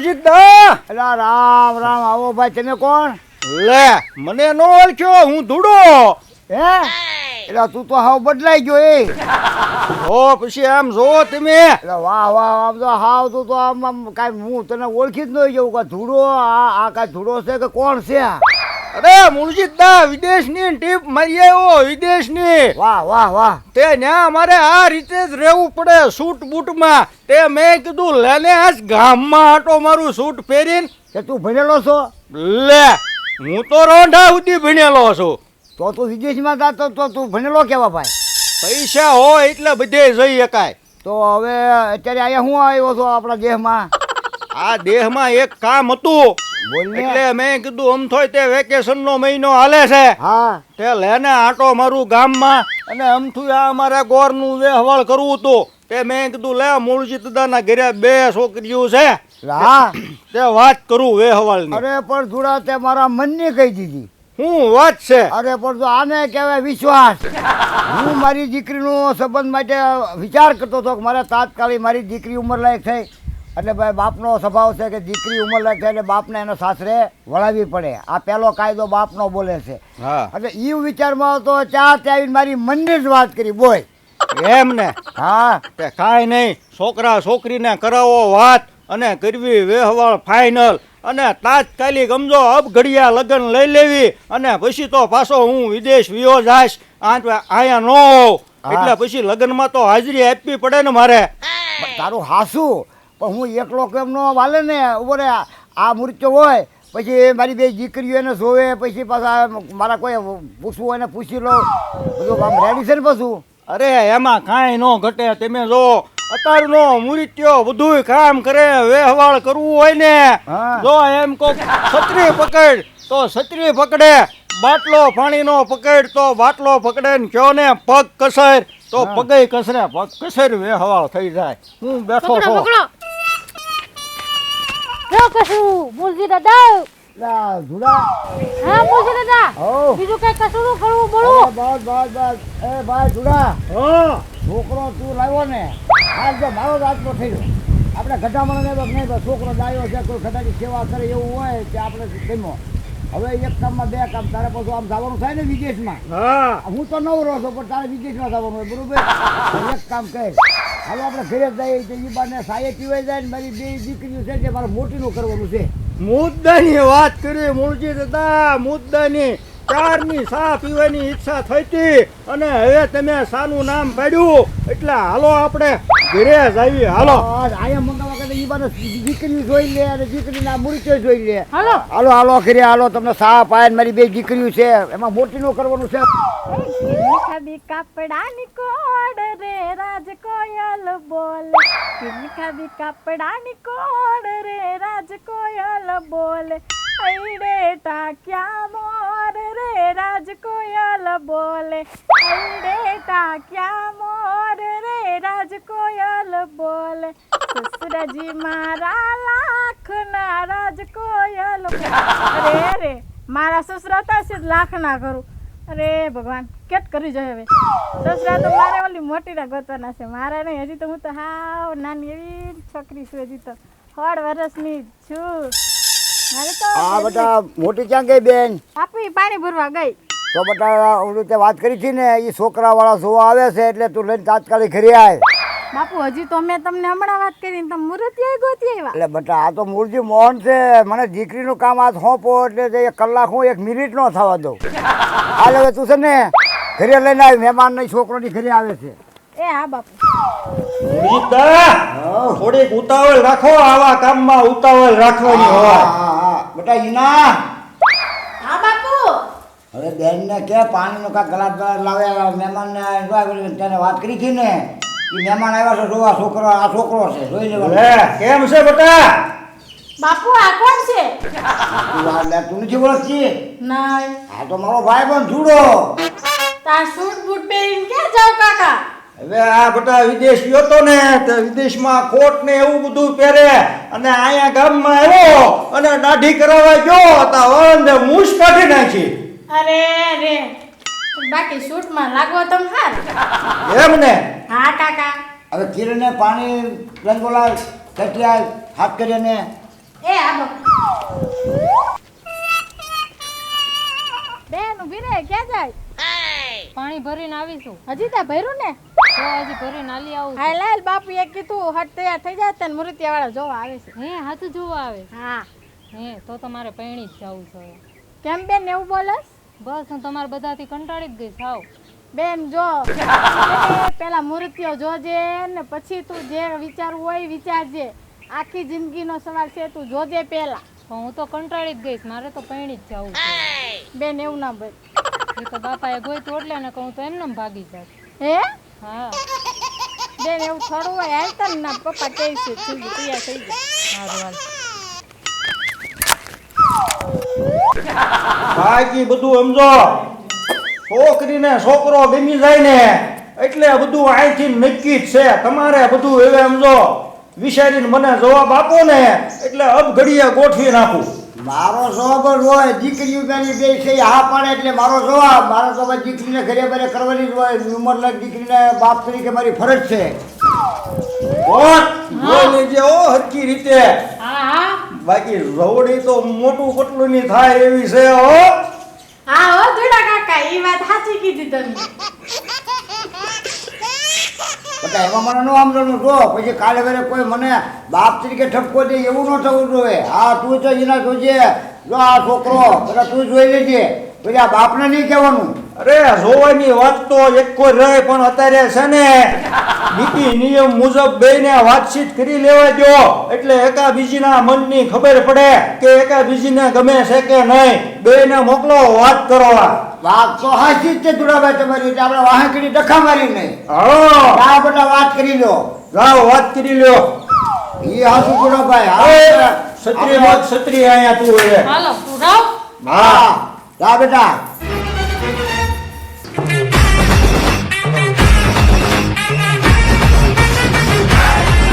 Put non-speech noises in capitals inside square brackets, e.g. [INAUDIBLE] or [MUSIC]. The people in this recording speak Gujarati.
દા. અલા રામ રામ આવો ભાઈ તમે કોણ? લે મને નો ઓળખ્યો હું ધૂડો હે? એટલે તું તો હાવ બદલાઈ ગયો એ. ઓ પછી આમ જો તમે. વાહ વાહ આમ તો હાવ તું તો આમ આમ કાંઈ હું તને ઓળખી જ નહીં જવું કે ધૂળો આ આ કાંઈ ધૂળો છે કે કોણ છે? અરે મૂળજીત દા વિદેશની ટીપ મારી આવ્યો વિદેશની. વાહ વાહ વાહ. તે ન્યા મારે આ રીતે જ રહેવું પડે સૂટ બૂટમાં. તે મેં કીધું લેને આજ ગામમાં આટો મારું સૂટ પહેરીને. કે તું ભણેલો છો? લે હું તો રોંઢા સુધી ભણેલો છું. તો તું વિદેશમાં જાતો તો તું ભણેલો કેવા ભાઈ? પૈસા હોય એટલે બધે જઈ શકાય. તો હવે અત્યારે અહીંયા હું આવ્યો છો આપણા દેહમાં? આ દેહમાં એક કામ હતું. એટલે મેં કીધું આમ થોય તે વેકેશનનો મહિનો હાલે છે. હા. તે લેને આટો મારું ગામમાં અને અમથું આ અમારે ગોરનું વેહવળ કરવું હતું. તે મેં કીધું લે મૂળજી દાદાના ઘરે બે છોકરીઓ છે. હા. [COUGHS] તે વાત કરું વેહવળની. અરે પણ ધૂળા તે મારા મનની કહી દીધી. હું વાત છે? અરે પણ તો આને કહેવાય વિશ્વાસ. હું મારી દીકરીનો સંબંધ માટે વિચાર કરતો હતો કે મારે તાત્કાલિક મારી દીકરી ઉંમર લાયક થઈ. એટલે ભાઈ બાપનો સ્વભાવ છે કે દીકરી ઉંમર લાગે એટલે બાપને એનો સાસરે વળાવી પડે. આ પહેલો કાયદો બાપનો બોલે છે. હા. એટલે એ વિચારમાં તો ચા ત્યાં મારી મનની જ વાત કરી બોય એમ ને હા. કે કાંઈ નહીં. છોકરા છોકરીને કરાવો વાત અને કરવી વેહવાળ ફાઇનલ અને તાત્કાલિક સમજો અબ ઘડિયા લગ્ન લઈ લેવી અને પછી તો પાછો હું વિદેશ વિયો જાઈશ. આઠ અહીંયા નો. એટલે પછી લગ્નમાં તો હાજરી આપવી પડે ને મારે. તારું હાસું. પણ હું એકલો કેમ નો વાલે ને? ઊભો રે આ મૃત્યુ હોય પછી મારી બે દીકરીઓ એને જોવે પછી પાછા મારા કોઈ પૂછવું હોય ને પૂછી લો બધું આમ રેડી છે ને પાછું? અરે એમાં કાંઈ ન ઘટે. તમે જો અત્યારનો મૃત્યો બધુંય કામ કરે વેહવાળ કરવું હોય ને. જો એમ કો છત્રી પકડ તો છત્રી પકડે. બાટલો પાણીનો પકડ તો બાટલો પકડે ને કયો ને પગ કસર. તો. પગે કસરે પગ કસર વેહવાળ થઈ જાય. હું બેઠો છું. જો કશું? મુરજી દાદા? લા, ધુડા હા મુરજી દાદા. હો બીજું કઈ કશું કરવું બોલો. બસ બસ બસ. એ ભાઈ ધુડા હો છોકરો તું લાવ્યો ને આજ જો મારો થઈ ગયો. આપણે ગઢામણ ને નહીં તો છોકરો ડાયો છે કોઈ ગઢાની સેવા કરે એવું હોય કે આપણે ગમ્યો હવે એક કામમાં બે કામ તારે પાછું આમ જવાનું થાય ને વિદેશમાં. માં હું તો નવરો છું પણ તારે વિદેશમાં જવાનું હોય બરોબર? એક કામ કર. હાલો આપણે ઘરે જઈએ તો ઈ બાને સાયે પીવાઈ જાય ને મારી બે દીકરીઓ છે જે મારે મોટીનું કરવાનું છે. મુદ્દાની વાત કરી મૂળજી દાદા મુદ્દાની ચારની સા પીવાની ઈચ્છા થઈ હતી અને હવે તમે સાનું નામ પાડ્યું. એટલે હાલો આપણે ઘરે જાવી હાલો. બસ આયા મંગાવવા કરતા દીકરી જોઈ લે અને દીકરીના મૂર્તિઓ જોઈ લે. હાલો. હાલો હાલો હાલો તમને સા પાય ને મારી બે દીકરીઓ છે. એમાં મોટીનું કરવાનું છે. કપડાની કોડ રે રાજ કોયલ બોલે. ખાબી કપડાની કોડ રે રાજ કોયલ બોલે. અઈડે ટાક્યા મોર રે રાજ કોયલ બોલે. અઈડે ટાક્યા મોર રે રાજ કોયલ બોલે. સસરાજી મારા લાખના રાજ કોયલ. અરે અરે મારા સસરા હતા છે લાખના કરું અરે ભગવાન કેટ કરી જાય હવે. સસરા તો મારે ઓલી મોટી ના ગોતવાના છે. મારે નહીં હજી તો હું તો હાવ નાની એવી છોકરી છું હજી તો. સોળ વર્ષની છું. મારે તો આ બધા મોટી ક્યાં ગઈ બેન? આપી પાણી ભરવા ગઈ. તો બધા ઓલું તે વાત કરી હતી ને એ છોકરાવાળા જોવા આવે છે એટલે તું લઈને તાત્કાલિક ઘરે આય. બાપુ હજી તો મેં તમને હમણાં વાત કરી તમે મૂર્તિ ગોતી આવ્યા એટલે બટા આ તો મૂળજી મોહન છે. મને દીકરીનું કામ આ સોંપો એટલે એક કલાક હું એક મિનિટ નો થવા દઉં. હાલ હવે તું છે ને ઘરે લઈને આવી મહેમાન નહીં છોકરોની ઘરે આવે છે. એ હા બાપુ. મૂળજી થોડીક ઉતાવળ રાખો આવા કામમાં ઉતાવળ રાખવાની હોય. બટા ઈના. હા બાપુ. હવે બેનને કે પાણીનો કાંઈક ગલાસ ગલાસ લાવે મહેમાનને તેને વાત કરી હતી ને. મહેમાન આવ્યા છે જોવા છોકરો આ છોકરો છે જોઈ લેવાનો. લે કેમ છે બેટા? બાપુ આ કોણ છે? તું આ લે, તું નથી ઓળખતી? ના. આ તો મારો ભાઈ પણ જુડો. તાર સૂટ બૂટ પહેરીને ક્યાં જાવ કાકા? હવે આ બધા વિદેશ ગયો તો ને તો વિદેશમાં કોટ ને એવું બધું પહેરે અને અહીંયા ગામમાં આવ્યો અને દાઢી કરાવવા ગયો તા વળંદે મૂછ કાઢી નાખી. અરે રે બાકી શૂટમાં લાગો તમ હાર. એમ ને? હા કાકા. હવે કિરણને પાણી રંગોલા કટિયા હાથ કરીને એ આબો બેન ઊભી રહે ક્યાં જાય? પાણી ભરીને આવીશું. હજી ત્યાં ભર્યું ને? તો હજી ભરીને આલી આવું હા લાલ બાપુ એ કીધું હટ તૈયાર થઈ જાય તને મૂર્તિયા વાળા જોવા આવે છે. હે હાથ જોવા આવે? હા. હે તો તમારે પૈણી જ જવું છે કેમ બેન એવું બોલસ? બસ હું તમારા બધાથી કંટાળી જ ગઈ સાવ બેન જો પેલા મૂર્તિઓ જોજે ને પછી તું જે વિચારવું હોય વિચારજે આખી જિંદગીનો સવાલ છે તું જોજે પેલા હું તો કંટાળી જ ગઈશ મારે તો પૈણી જ જવું બેન એવું ના ભાઈ એ તો બાપાએ ગોઈ તોડલે ને કહું તો એમને ભાગી જાત હે હા બેન એવું થોડું હોય હાલ તને ના પપ્પા કહે છે થઈ જાય હારું હાલ બાકી બધું સમજો. છોકરીને છોકરો ગમી જાય ને એટલે બધું અહીંથી નક્કી જ છે. તમારે બધું એવે સમજો. વિચારીને મને જવાબ આપો ને એટલે અબઘડીએ ગોઠવી નાખું. મારો જવાબ જ હોય દીકરીઓ બેની બે છે હા પાડે એટલે મારો જવાબ. મારો જવાબ દીકરીને ઘરે બરે કરવાની જ હોય. ઉંમર લાયક દીકરીને બાપ તરીકે મારી ફરજ છે. ઓ હરકી રીતે. હા હા. બાકી રવડી તો મોટું પટલું ની થાય એવી છે હો. હા હો ધુડા કાકા એ વાત સાચી કીધી તમે. બધા એમાં મને ન સમજણું જો પછી કાલે વેરે કોઈ મને બાપ તરીકે ઠપકો દે એવું ન થવું જોઈએ. હા તું તો એના જોજે. જો આ છોકરો બધા તું જોઈ લેજે. પછી આ બાપને નહીં કહેવાનું. અરે જોવાની વાત તો એક કોઈ રહે પણ અત્યારે છે ને નીતિ નિયમ મુજબ બેને વાતચીત કરી લેવા દો એટલે એકા બીજીના મનની ખબર પડે કે એકા બીજીને ગમે છે કે નહીં. બેને મોકલો વાત કરવા. વાત તો હાજી જ છે દુડાભાઈ તમારી આપણે વાહકડી ડખા મારી નહીં હા. આ બધા વાત કરી લો જાઓ વાત કરી લ્યો. એ હાસુ હા છત્રી મત ક્ષત્રિય અહીંયા તું હવે હાલો તું રાવ હા હા જા બેટા.